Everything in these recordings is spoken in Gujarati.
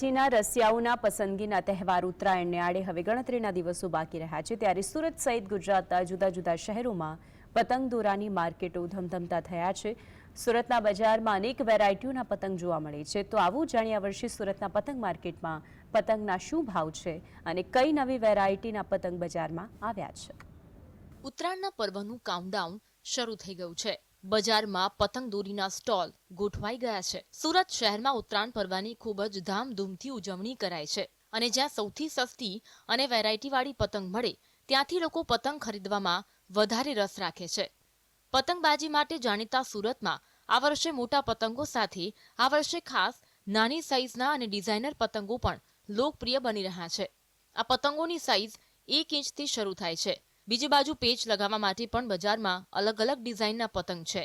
ચીના રશિયાઓના પસંદગીના તહેવાર ઉત્તરાયણને આડે હવે ગણતરીના દિવસો બાકી રહ્યા છે. ત્યારે સુરત સહિત ગુજરાતના જુદા જુદા શહેરોમાં પતંગ દોરાની માર્કેટો ધમધમતા થયા છે. સુરતના બજારમાં અનેક વેરાયટીઓના પતંગ જોવા મળે છે. તો આવું જાણ્યા વર્ષે સુરતના પતંગ માર્કેટમાં પતંગના શું ભાવ છે અને કઈ નવી વેરાયટીના પતંગ બજારમાં આવ્યા છે? ઉત્તરાયણના પર્વનું કાઉન્ટડાઉન શરૂ થઈ ગયું છે. બજારમાં પતંગ દોરીના સ્ટોલ ગોઠવાઈ ગયા છે. સુરત શહેરમાં ઉત્તરાયણ પર્વની ખૂબ જ ધામધૂમથી ઉજવણી કરાય છે અને જ્યાં સૌથી સસ્તી અને વેરાયટીવાળી પતંગ મળે, ત્યાંથી લોકો પતંગ ખરીદવામાં વધારે રસ રાખે છે. પતંગબાજી માટે જાણીતા સુરતમાં આ વર્ષે મોટા પતંગો સાથે, આ વર્ષે ખાસ નાની સાઇઝના અને ડિઝાઇનર પતંગો પણ લોકપ્રિય બની રહ્યા છે. આ પતંગોની સાઇઝ એક ઇંચથી શરૂ થાય છે. બીજી બાજુ પેચ લગાવવા માટે પણ બજારમાં અલગ અલગ ડિઝાઇનના પતંગ છે,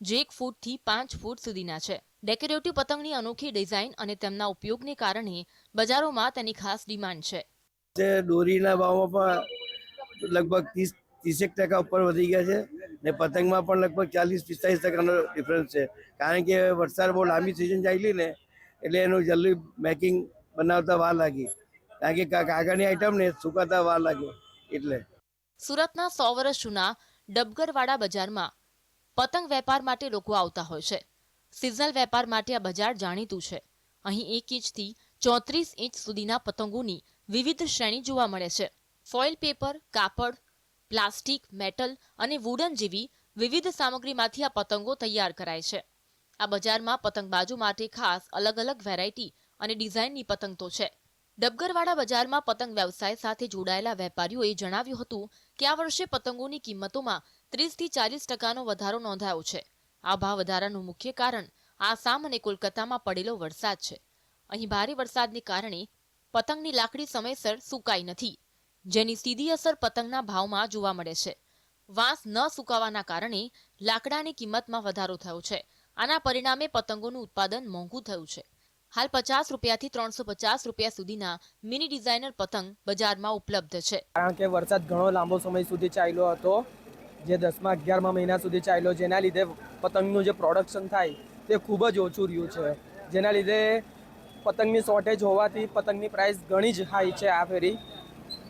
જે એક ફૂટથી પાંચ ફૂટ સુધીના છે. ડેકોરેટિવ પતંગની અનોખી ડિઝાઇન અને તેમના ઉપયોગને કારણે બજારોમાં તેની ખાસ ડિમાન્ડ છે. જે દોરીના ભાવમાં પણ લગભગ ત્રીસ, ત્રીસેક ટકા ઉપર વધી ગયા છે ને પતંગમાં પણ લગભગ ચાલીસ, પિસ્તાલીસ ટકાનો ડિફરન્સ છે. કારણ કે વરસાદ બહુ લાંબી સિઝન ચાલી ને એટલે એનું જલ્દી મેકિંગ બનાવતા વાર લાગી. કારણ કે કાગળની આઈટમ ને સુકાતા વાર લાગે. એટલે સુરતના સો વર્ષ જૂના ડબગરવાડા બજારમાં પતંગ વેપાર માટે લોકો આવતા હોય છે. સિઝનલ વેપાર માટે આ બજાર જાણીતું છે. અહીં એક ઇંચથી ચોત્રીસ ઇંચ સુધીના પતંગોની વિવિધ શ્રેણી જોવા મળે છે. ફોઇલ પેપર, કાપડ, પ્લાસ્ટિક, મેટલ અને વુડન જેવી વિવિધ સામગ્રીમાંથી આ પતંગો તૈયાર કરાય છે. આ બજારમાં પતંગબાજો માટે ખાસ અલગ અલગ વેરાયટી અને ડિઝાઇનની પતંગ તો છે. ડબગરવાડા બજારમાં પતંગ વ્યવસાય સાથે જોડાયેલા વેપારીઓએ જણાવ્યું હતું કે આ વર્ષે પતંગોની કિંમતોમાં ત્રીસથી ચાલીસ ટકાનો વધારો નોંધાયો છે. આ ભાવ વધારાનું મુખ્ય કારણ આસામ અને કોલકાતામાં પડેલો વરસાદ છે. અહીં ભારે વરસાદને કારણે પતંગની લાકડી સમયસર સુકાઈ નથી, જેની સીધી અસર પતંગના ભાવમાં જોવા મળે છે. વાંસ ન સુકાવાના કારણે લાકડાની કિંમતમાં વધારો થયો છે. આના પરિણામે પતંગોનું ઉત્પાદન મોંઘું થયું છે. હાલ પચાસ રૂપિયાથી ત્રણસો પચાસ રૂપિયા સુધીના મિની ડિઝાઇનર પતંગ બજારમાં ઉપલબ્ધ છે. કારણ કે વરસાદ ઘણો લાંબો સમય સુધી ચાલ્યો હતો. જે દસમા, અગિયારમા મહિના સુધી ચાલ્યો, જેના લીધે પતંગનું જે પ્રોડક્શન થાય તે ખૂબ જ ઓછું રહ્યું છે. જેના લીધે પતંગની શોર્ટેજ હોવાથી પતંગની પ્રાઇસ ઘણી જ હાઈ છે આ ફેરી.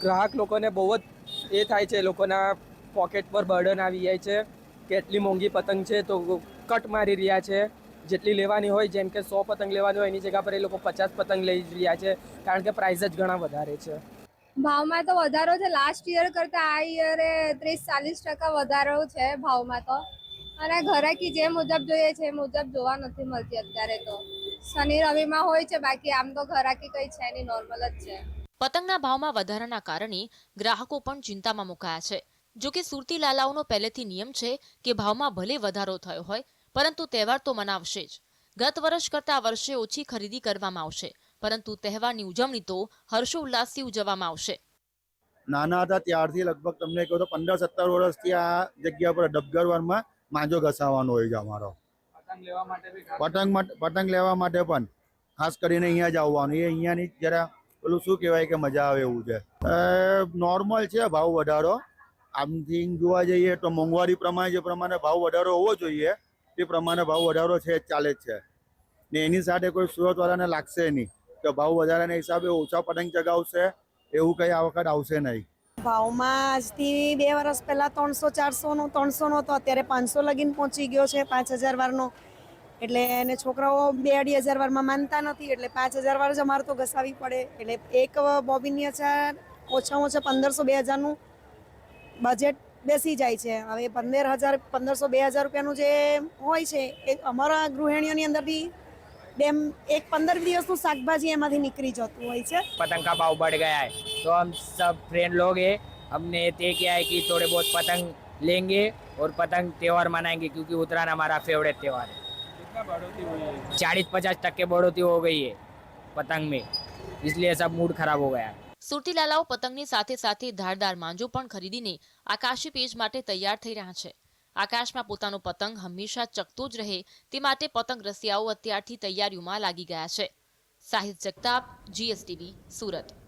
ગ્રાહક લોકોને બહુ જ એ થાય છે, લોકોના પોકેટ પર બર્ડન આવી જાય છે. કેટલી મોંઘી પતંગ છે તો કટ મારી રહ્યા છે. જેટલી લેવાની હોય જેમ કે સો પતંગ લેવાની હોય એની જગ્યા પર એ લોકો પચાસ પતંગ લઈ રહ્યા છે કારણ કે પ્રાઇસ જ ઘણા વધારે છે. ભાવમાં તો વધારો છે. લાસ્ટ યર કરતાં આ યરે ત્રીસ ચાલીસ ટકા વધારો છે ભાવમાં તો. અને ઘરાકી જે મુજબ જોઈએ છે એ મુજબ જોવા નથી મળતી અત્યારે તો. શનિ રવિમાં હોય છે બાકી આમ તો ઘરાકી કઈ છે નહીં નોર્મલ જ છે. પતંગના ભાવમાં વધારાના કારણે ગ્રાહકો પણ ચિંતામાં મુકાયા છે. જો કે સુરતી લાલાઓનો પહેલેથી નિયમ છે કે ભાવમાં ભલે વધારો થયો હોય પરંતુ તહેવાર તો મનાવશે જ. ગત વર્ષ કરતાં વર્ષે ઓછી ખરીદી કરવામાં આવશે. પરંતુ તહેવારની ઉજવણી તો હર્ષોલ્લાસથી ઉજવવામાં આવશે. નાના હતા ત્યારથી લગભગ તમને કહું તો પંદર સત્તર વર્ષથી આ જગ્યા પર ડબગરવારમાં માંજો ઘસાવાનો હોય છે અમારો. પતંગ માટે પતંગ લેવા માટે પણ. ખાસ કરીને અહીંયા જ આવવાનું. એ અહીંયાની જરા પેલું શું કહેવાય કે મજા આવે એવું છે. નોર્મલ છે ભાવ વધારો. આમથી જોવા જઈએ તો મોંઘવારી પ્રમાણે જે પ્રમાણે ભાવ વધારો હોવો જોઈએ. એ પ્રમાણે ભાવ વધારો છે, ચાલે જ છે. ને એની સાથે કોઈ સુરતવાળાને લાગશે નહીં. કે ભાવ વધારાના હિસાબે ઓછા પતંગ ચગાવશે, એવું કંઈ આ વખત આવશે નહીં. ભાવમાં આજથી બે વર્ષ પહેલાં ત્રણસો, ચારસોનો, ત્રણસોનો હતો. અત્યારે પાંચસો લગીન પહોંચી ગયો છે, પાંચ હજાર વારનો. એટલે એને છોકરાઓ બે અઢી હજાર વારમાં માનતા નથી, એટલે પાંચ હજાર વાર જ અમારે તો ઘસાવી પડે. એટલે એક બોબીની અચાર ઓછામાં ઓછા પંદરસો, બે હજારનું બજેટ બેસી જાય છે હવે પંદર હજાર પંદરસો બે હજાર રૂપિયાનું જે હોય છે એ અમારા ગૃહિણીઓની અંદરથી બે એક પંદર દિવસનું શાકભાજી એમાંથી નીકળી જતું હોય છે पतंग का भाव बढ़ गया है तो हम सब फ्रेंड लोग हैं हमने तय किया है कि थोड़े बहुत पतंग लेंगे और पतंग त्यौहार मनाएंगे क्योंकि उत्तरायण हमारा फेवरेट त्यौहार है चालीस पचास टक के बढ़ोतरी हो गई है पतंग में इसलिए सब मूड खराब हो गया है સુરતી લાલાઓ પતંગની સાથે સાથે ધારદાર માંજો પણ ખરીદીને આકાશી પેજ માટે તૈયાર થઈ રહ્યા છે. આકાશમાં પોતાનો પતંગ હંમેશા ચકતો જ રહે તે માટે પતંગ રસિયાઓ અત્યારથી તૈયારીઓમાં લાગી ગયા છે. સાહિત જગતાપ, જીએસટીવી, સુરત.